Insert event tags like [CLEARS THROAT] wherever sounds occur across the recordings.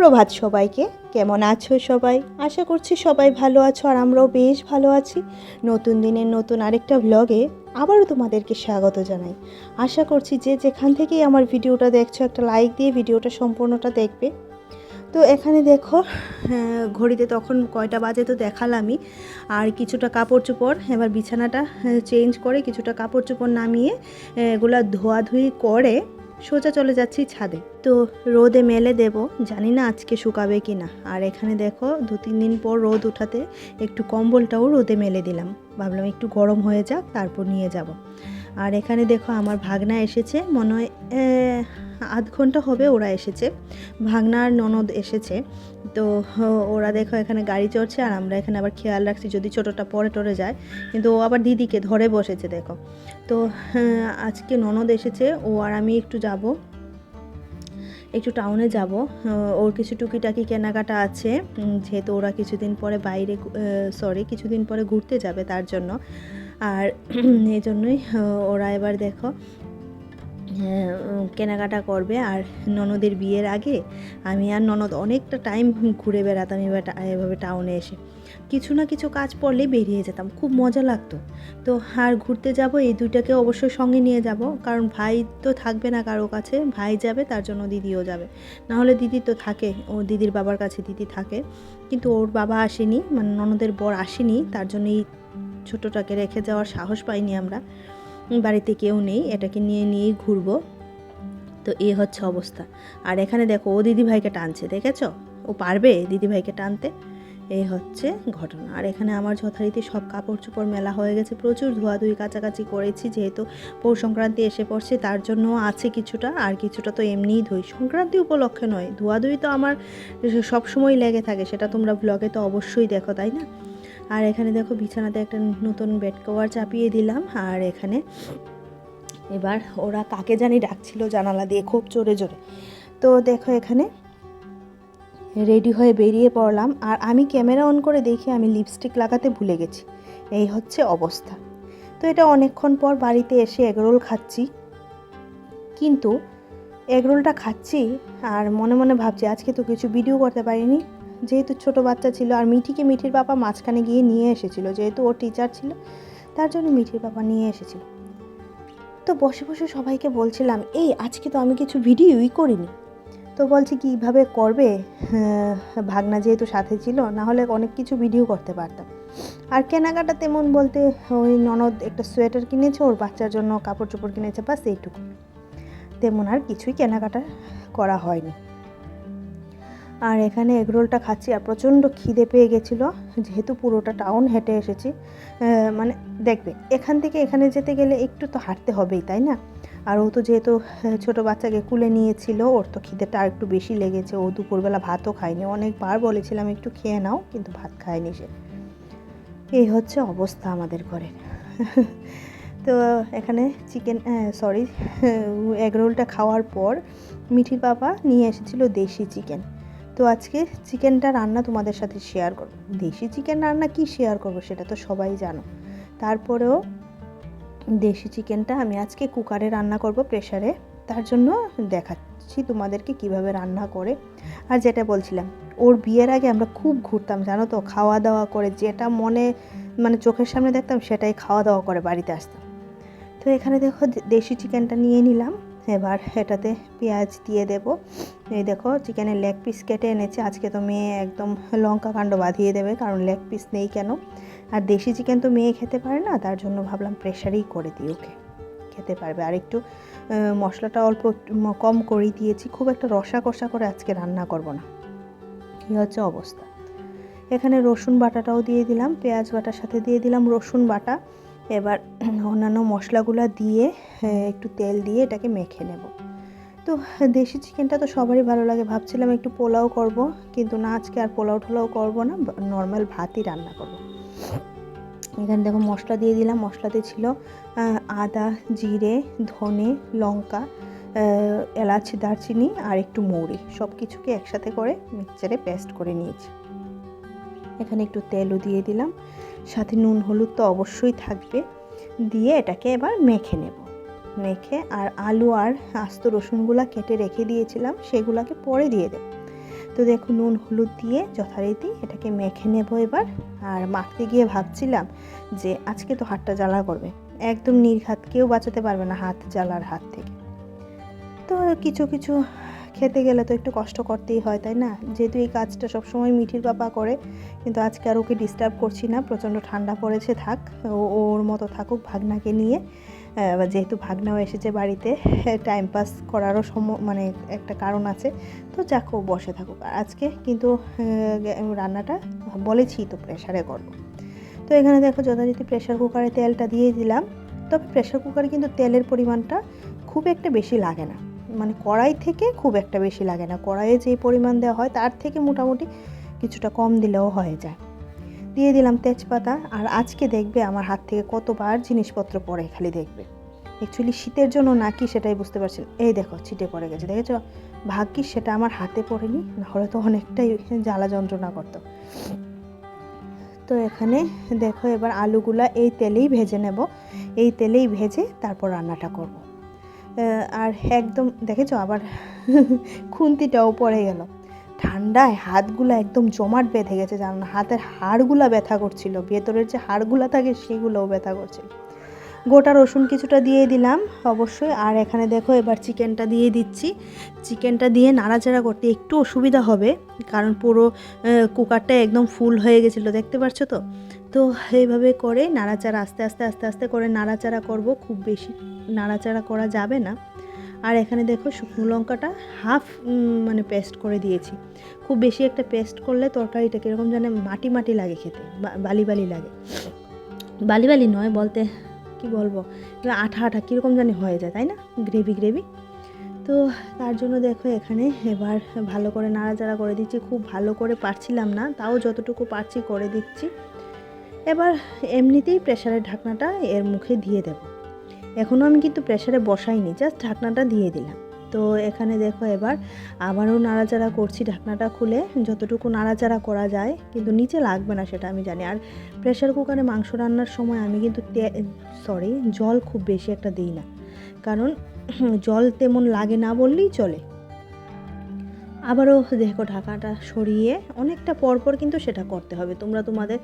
সুপ্রভাত সবাইকে। কেমন আছো সবাই? আশা করছি সবাই ভালো আছো আর আমরাও বেশ ভালো আছি। নতুন দিনের নতুন আরেকটা ব্লগে আবারও তোমাদেরকে স্বাগত জানাই। আশা করছি যে যেখান থেকেই আমার ভিডিওটা দেখছ একটা লাইক দিয়ে ভিডিওটা সম্পূর্ণটা দেখবে। তো এখানে দেখো হ্যাঁ, ঘড়িতে তখন কয়টা বাজে তো দেখালামই। আর কিছুটা কাপড় চোপড় এবার বিছানাটা চেঞ্জ করে কিছুটা কাপড় চোপড় নামিয়ে এগুলা ধোয়াধুয়ি করে সোজা চলে যাচ্ছি ছাদে। তো রোদে মেলে দেব, জানি না আজকে শুকাবে কি না আর এখানে দেখো, দু তিন দিন পর রোদ উঠাতে একটু কম্বলটাও রোদে মেলে দিলাম। ভাবলাম একটু গরম হয়ে যাক, তারপর নিয়ে যাব। আর এখানে দেখো, আমার ভাগনা এসেছে, মনে হয় আধ ঘণ্টা হবে ওরা এসেছে। ভাগনার ননদ এসেছে। তো ওরা দেখো এখানে গাড়ি চড়ছে আর আমরা এখানে আবার খেয়াল রাখছি যদি ছোটোটা পরে টরে যায়। কিন্তু ও আবার দিদিকে ধরে বসেছে দেখো। তো হ্যাঁ, আজকে ননদ এসেছে ও আর আমি একটু যাব। একটু টাউনে যাব। ওর কিছু টুকিটাকি কেনাকাটা আছে। যেহেতু ওরা কিছুদিন পরে বাইরে সরি কিছুদিন পরে ঘুরতে যাবে তার জন্য। আর [CLEARS THROAT] এই জন্যই ওরা এবার দেখো কেনাকাটা করবে। আর ননদের বিয়ের আগে আমি আর ননদ অনেকটা টাইম ঘুরে বেড়াতাম এবার এভাবে টাউনে এসে। কিছু না কিছু কাজ পড়লেই বেরিয়ে যেতাম, খুব মজা লাগতো। তো আর ঘুরতে যাব, এই দুইটাকে অবশ্যই সঙ্গে নিয়ে যাব। কারণ ভাই তো থাকবে না কারও কাছে, ভাই যাবে, তার জন্য দিদিও যাবে। না হলে দিদি তো থাকে, ও দিদির বাবার কাছে দিদি থাকে। কিন্তু ওর বাবা আসেনি মানে ননদের বর আসেনি, তার জন্য এই ছোটোটাকে রেখে যাওয়ার সাহস পাইনি আমরা। বাড়িতে কেউ নেই, এটাকে নিয়ে নিয়েই ঘুরবো। তো এ হচ্ছে অবস্থা। আর এখানে দেখো, ও দিদিভাইকে টানছে, দেখেছ? ও পারবে দিদিভাইকে টানতে? এই হচ্ছে ঘটনা। আর এখানে আমার যথারীতি সব কাপড় চোপড় মেলা হয়ে গেছে, প্রচুর ধোয়াধুয়ি কাছাকাছি করেছি, যেহেতু পৌষ সংক্রান্তি এসে পড়ছে, তার জন্য আছে কিছুটা, আর কিছুটা তো এমনিই ধুই। সংক্রান্তি উপলক্ষে নয়, ধোয়াধুয়ি তো আমার সব সময় লেগে থাকে, সেটা তোমরা ব্লগে তো অবশ্যই দেখো, তাই না? আর এখানে দেখো বিছানাতে একটা নতুন বেড কভার চাপিয়ে দিলাম, আর এখানে এবার ওরা কাকে জানি ডাকছিল জানালা দিয়ে, খুব জোরে জোরে। তো দেখো এখানে রেডি হয়ে বেরিয়ে পড়লাম, আর আমি ক্যামেরা অন করে দেখি আমি লিপস্টিক লাগাতে ভুলে গেছি। এই হচ্ছে অবস্থা। তো এটা অনেকক্ষণ পর বাড়িতে এসে এগরোল খাচ্ছি। কিন্তু এগরোলটা খাচ্ছি, আর মনে মনে ভাবছি আজকে তো কিছু ভিডিও করতে পারিনি। যেহেতু ছোট বাচ্চা ছিল আর মিঠিকে মিঠির বাবা মাঝখানে গিয়ে নিয়ে এসেছিল যেহেতু ও টিচার ছিল তার জন্য মিঠির বাবা নিয়ে এসেছিল। তো বসে বসে সবাইকে বলছিলাম এই আজকে তো আমি কিছু ভিডিওই করিনি। তো বলছি কীভাবে করবে? হ্যাঁ, ভাগনা যেহেতু সাথে ছিল না হলে অনেক কিছু ভিডিও করতে পারতাম। আর কেনাকাটা তেমন বলতে ওই ননদ একটা সোয়েটার কিনেছে ওর বাচ্চার জন্য কাপড় চোপড় কিনেছে বাস এইটুকু। তেমন আর কিছুই কেনাকাটা করা হয়নি। আর এখানে এগরোলটা খাচ্ছি আর প্রচণ্ড খিদে পেয়ে গেছিল, যেহেতু পুরোটা টাউন হেঁটে এসেছি। মানে দেখবে, এখান থেকে এখানে যেতে গেলে একটু তো হাঁটতে হবেই, তাই না? আর ও তো যেহেতু ছোটো বাচ্চাকে কুলে নিয়েছিল, ওর তো খিদেটা আর একটু বেশি লেগেছে। ও দুপুরবেলা ভাতও খায়নি। অনেকবার বলেছিলাম একটু খেয়ে নাও, কিন্তু ভাত খায়নি সে। এই হচ্ছে অবস্থা আমাদের ঘরের [LAUGHS] তো এখানে চিকেন সরি এগরোলটা খাওয়ার পর মিঠির বাবা নিয়ে এসেছিল দেশি চিকেন তো আজকে চিকেনটা রান্না তোমাদের সাথে শেয়ার করব। দেশি চিকেন রান্না কি শেয়ার করব সেটা তো সবাই জানো। তারপরেও দেশি চিকেনটা আমি আজকে কুকারে রান্না করব প্রেশারে তার জন্য দেখাচ্ছি তোমাদেরকে কীভাবে রান্না করে। আর যেটা বলছিলাম, ওর বিয়ের আগে আমরা খুব ঘুরতাম, জানো তো খাওয়া দাওয়া করে, যেটা মনে মানে চোখের সামনে দেখতাম সেটাই খাওয়া দাওয়া করে বাড়িতে আসতাম। তো এখানে দেখো দেশি চিকেনটা নিয়ে নিলাম। এবার এটাতে পেঁয়াজ দিয়ে দেব। এই দেখো, চিকেনের লেগ পিস কেটে এনেছে। আজকে তো মেয়ে একদম লঙ্কা কাণ্ড বাঁধিয়ে দেবে, কারণ লেগ পিস নেই কেন? আর দেশি চিকেন তো মেয়ে খেতে পারে না, তার জন্য ভাবলাম প্রেশারেই করে দিই ওকে। খেতে পারবে। আর একটু মশলাটা অল্প কম করে দিয়েছি। খুব একটা রসা কষা করে আজকে রান্না করব না। কী হচ্ছে অবস্থা। এখানে রসুন বাটাটাও দিয়ে দিলাম, পেঁয়াজ বাটার সাথে দিয়ে দিলাম রসুন বাটা। এবার অন্যান্য মশলাগুলো দিয়ে একটু তেল দিয়ে এটাকে মেখে নেব। তো দেশি চিকেনটা তো সবারই ভালো লাগে। ভাবছিলাম একটু পোলাও করব, কিন্তু না, আজকে আর পোলাও টোলাও করব না নর্মাল ভাতই রান্না করব। এখানে দেখো মশলা দিয়ে দিলাম। মশলাতে ছিল আদা, জিরে, ধনে, লঙ্কা এলাচ, দারচিনি আর একটু মৌরি। সব কিছুকে একসাথে করে মিক্সচারে পেস্ট করে নিয়েছি। এখানে একটু তেলও দিয়ে দিলাম। সাথে নুন, হলুদ তো অবশ্যই থাকবে। দিয়ে এটাকে এবার মেখে নেব। মেখে আর আলু আর আস্ত রসুনগুলো কেটে রেখে দিয়েছিলাম, সেগুলোকে পরে দিয়ে দেব। তো দেখো নুন, হলুদ দিয়ে যথারীতি এটাকে মেখে নেব এবার। আর মাখতে গিয়ে ভাবছিলাম যে আজকে তো হাতটা জ্বালা করবে। একদম নির্ঘাত কেউ বাঁচাতে পারবে না হাত জ্বালার হাত থেকে। তো কিছু কিছু খেতে গেলে তো একটু কষ্ট করতেই হয়, তাই না? যেহেতু এই কাজটা সবসময় মিঠির বাবা করে, কিন্তু আজকে আর ওকে ডিস্টার্ব করছি না, প্রচণ্ড ঠান্ডা পড়েছে থাক ওর মতো থাকুক ভাগনাকে নিয়ে। যেহেতু ভাগনাও এসেছে বাড়িতে টাইম পাস করারও সম মানে একটা কারণ আছে। তো যাক, ও বসে থাকুক। আর আজকে কিন্তু রান্নাটা বলেছি তো প্রেশারে করব। তো এখানে দেখো যথারীতি প্রেশার কুকারে তেলটা দিয়ে দিলাম। তবে প্রেশার কুকারে কিন্তু তেলের পরিমাণটা খুব একটা বেশি লাগে না। মানে কড়াই থেকে খুব একটা বেশি লাগে না। কড়াইয়ে যে পরিমাণ দেওয়া হয় তার থেকে মোটামুটি কিছুটা কম দিলেও হয়ে যায়। দিয়ে দিলাম তেজপাতা আর আজকে দেখবে আমার হাত থেকে কতবার জিনিসপত্র পড়ে খালি দেখবে। অ্যাকচুয়ালি শীতের জন্য নাকি সেটাই বুঝতে পারছেন। এই দেখো ছিটে পড়ে গেছে, দেখেছ? ভাগ্যিস সেটা আমার হাতে পড়েনি, নাহলে তো অনেকটাই জ্বালা যন্ত্রণা করতো। তো এখানে দেখো এবার আলুগুলা এই তেলেই ভেজে নেব। এই তেলেই ভেজে তারপর রান্নাটা করব। আর একদম দেখেছ আবার [LAUGHS] খুন্তিটাও পড়ে গেল। ঠান্ডায় হাতগুলো একদম জমাট বেঁধে গেছে, জানো না? হাতের হাড়গুলা ব্যথা করছিল, ভেতরের যে হাড়গুলা থাকে সেগুলোও ব্যথা করছিল। গোটা রসুন কিছুটা দিয়ে দিলাম অবশ্যই। আর এখানে দেখো এবার চিকেনটা দিয়ে দিচ্ছি। চিকেনটা দিয়ে নাড়াচাড়া করতে একটু অসুবিধা হবে, কারণ পুরো কুকারটা একদম ফুল হয়ে গেছিল, দেখতে পাচ্ছ তো? তো এইভাবে করে নাড়াচাড়া, আস্তে আস্তে আস্তে আস্তে করে নাড়াচাড়া করব, খুব বেশি নাড়াচাড়া করা যাবে না। আর এখানে দেখো শুকনো লঙ্কাটা হাফ মানে পেস্ট করে দিয়েছি। খুব বেশি একটা পেস্ট করলে তরকারিটা কীরকম জানে মাটি মাটি লাগে খেতে বালি বালি লাগে। বালি বালি নয়, বলতে কি বলব? আঠা আঠা কীরকম জানি হয়ে যায়, তাই না? Gravy gravy. তো তার জন্য দেখো এখানে এবার ভালো করে নাড়াচাড়া করে দিচ্ছি। খুব ভালো করে পারছিলাম না, তাও যতটুকু পারছি করে দিচ্ছি। এবার এমনিতেই প্রেশারের ঢাকনাটা এর মুখে দিয়ে দেব। এখনও আমি কিন্তু প্রেশারে বসাইনি, জাস্ট ঢাকনাটা দিয়ে দিলাম। তো এখানে দেখো এবার আবারও নাড়াচাড়া করছি ঢাকনাটা খুলে, যতটুকু নাড়াচাড়া করা যায়, কিন্তু নিচে লাগবে না সেটা আমি জানি। আর প্রেশার কুকারে মাংস রান্নার সময় আমি কিন্তু সরি জল খুব বেশি একটা দিই না। কারণ, জল তেমন লাগে না বললেই চলে। আবারও দেখো ঢাকাটা সরিয়ে অনেকটা পরপর কিন্তু সেটা করতে হবে। তোমরা তোমাদের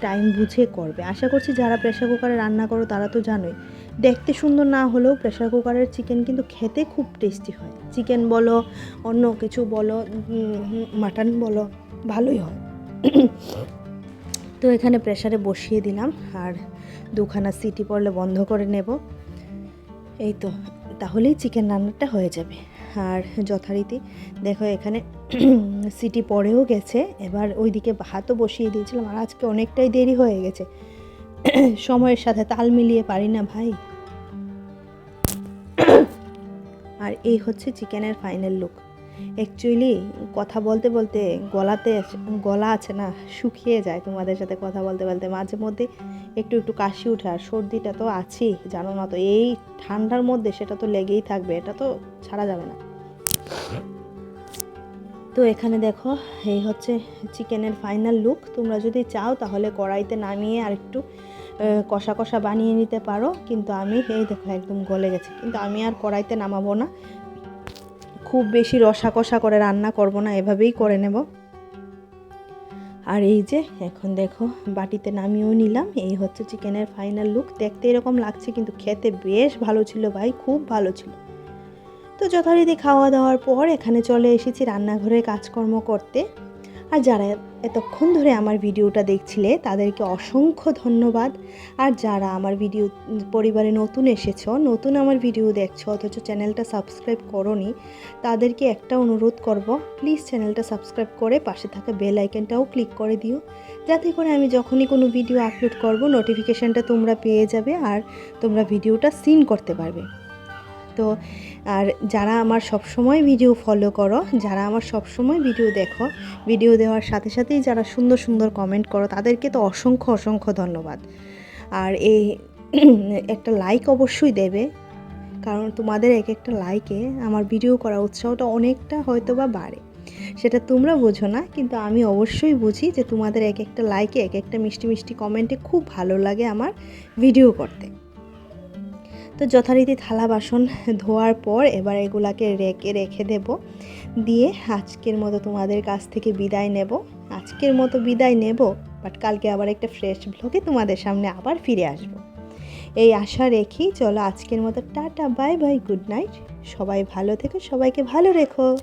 টাইম বুঝে করবে। আশা করছি যারা প্রেশার কুকারে রান্না করো তারা তো জানোই, দেখতে সুন্দর না হলেও প্রেশার কুকারের চিকেন কিন্তু খেতে খুব টেস্টি হয়। চিকেন বলো, অন্য কিছু বলো মাটন বলো, ভালোই হয়। তো এখানে প্রেশারে বসিয়ে দিলাম আর দুখানা সিটি পড়লে বন্ধ করে নেব। এই তো, তাহলেই চিকেন রান্নাটা হয়ে যাবে। আর যথারীতি। দেখো এখানে [CLEARS THROAT] সিটি পড়েও গেছে। এবার ওইদিকে ভাতও বসিয়ে দিয়েছিলাম আর আজকে অনেকটাই দেরি হয়ে গেছে। [CLEARS THROAT] সময়ের সাথে তাল মিলিয়ে পারি না ভাই। [CLEARS THROAT] আর এই হচ্ছে চিকেনের ফাইনাল লুক। অ্যাকচুয়ালি কথা বলতে বলতে গলাতে গলা আছে না, শুকিয়ে যায় তোমাদের সাথে কথা বলতে বলতে। মাঝে মধ্যে একটু একটু কাশি উঠে আর সর্দিটা তো আছেই, জানো না তো। এই ঠান্ডার মধ্যে সেটা তো লেগেই থাকবে, এটা তো ছাড়া যাবে না। তো এখানে দেখো, এই হচ্ছে চিকেনের ফাইনাল লুক তোমরা যদি চাও, তাহলে কড়াইতে নামিয়ে আর একটু কষা কষা বানিয়ে নিতে পারো। কিন্তু আমি, এই দেখো, একদম গলে গেছে। কিন্তু আমি আর কড়াইতে নামাবো না। খুব বেশি রসা কষা করে রান্না করব না, এভাবেই করে নেব। আর এই যে, এখন দেখো, বাটিতে নামিয়েও নিলাম। এই হচ্ছে চিকেনের ফাইনাল লুক দেখতে এরকম লাগছে, কিন্তু খেতে বেশ ভালো ছিল ভাই, খুব ভালো ছিল। তো যথারীতি খাওয়া দাওয়ার পর এখানে চলে এসেছি রান্নাঘরে কাজকর্ম করতে। আর যারা এতক্ষণ ধরে আমার ভিডিওটা দেখছিলে, তাদেরকে অসংখ্য ধন্যবাদ। আর যারা আমার ভিডিও, পরিবারে নতুন এসেছ, নতুন আমার ভিডিও দেখছ, অথচ চ্যানেলটা সাবস্ক্রাইব করনি, তাদেরকে একটা অনুরোধ করব, প্লিজ চ্যানেলটা সাবস্ক্রাইব করে পাশে থাকা বেল আইকনটাও ক্লিক করে দিও। যাতে করে আমি যখনই কোনো ভিডিও আপলোড করব, নোটিফিকেশানটা তোমরা পেয়ে যাবে আর তোমরা ভিডিওটা সিন করতে পারবে। তো আর যারা আমার সব সময় ভিডিও ফলো করো, যারা আমার সব সময় ভিডিও দেখো, ভিডিও দেওয়ার সাথে সাথেই যারা সুন্দর সুন্দর কমেন্ট করো, তাদেরকে তো অসংখ্য অসংখ্য ধন্যবাদ। আর এই [CLEARS THROAT] একটা লাইক অবশ্যই দেবে, কারণ তোমাদের এক একটা লাইকে আমার ভিডিও করা উৎসাহটা অনেকটা হয়তো বা বাড়ে। সেটা তোমরা বোঝো না, কিন্তু আমি অবশ্যই বুঝি যে তোমাদের এক একটা লাইকে এক একটা মিষ্টি মিষ্টি কমেন্টে খুব ভালো লাগে আমার ভিডিও করতে। তো যথারীতি থালা বাসন ধোয়ার পর এবার এগুলাকে রেখে রেখে দেব। দিয়ে আজকের মতো তোমাদের কাছ থেকে বিদায় নেব। আজকের মতো বিদায় নেব বাট কালকে আবার একটা ফ্রেশ ব্লগে তোমাদের সামনে আবার ফিরে আসব। এই আশা রেখি চলো আজকের মতো tata bye bye good night সবাই ভালো থেকো, সবাইকে ভালো রেখো।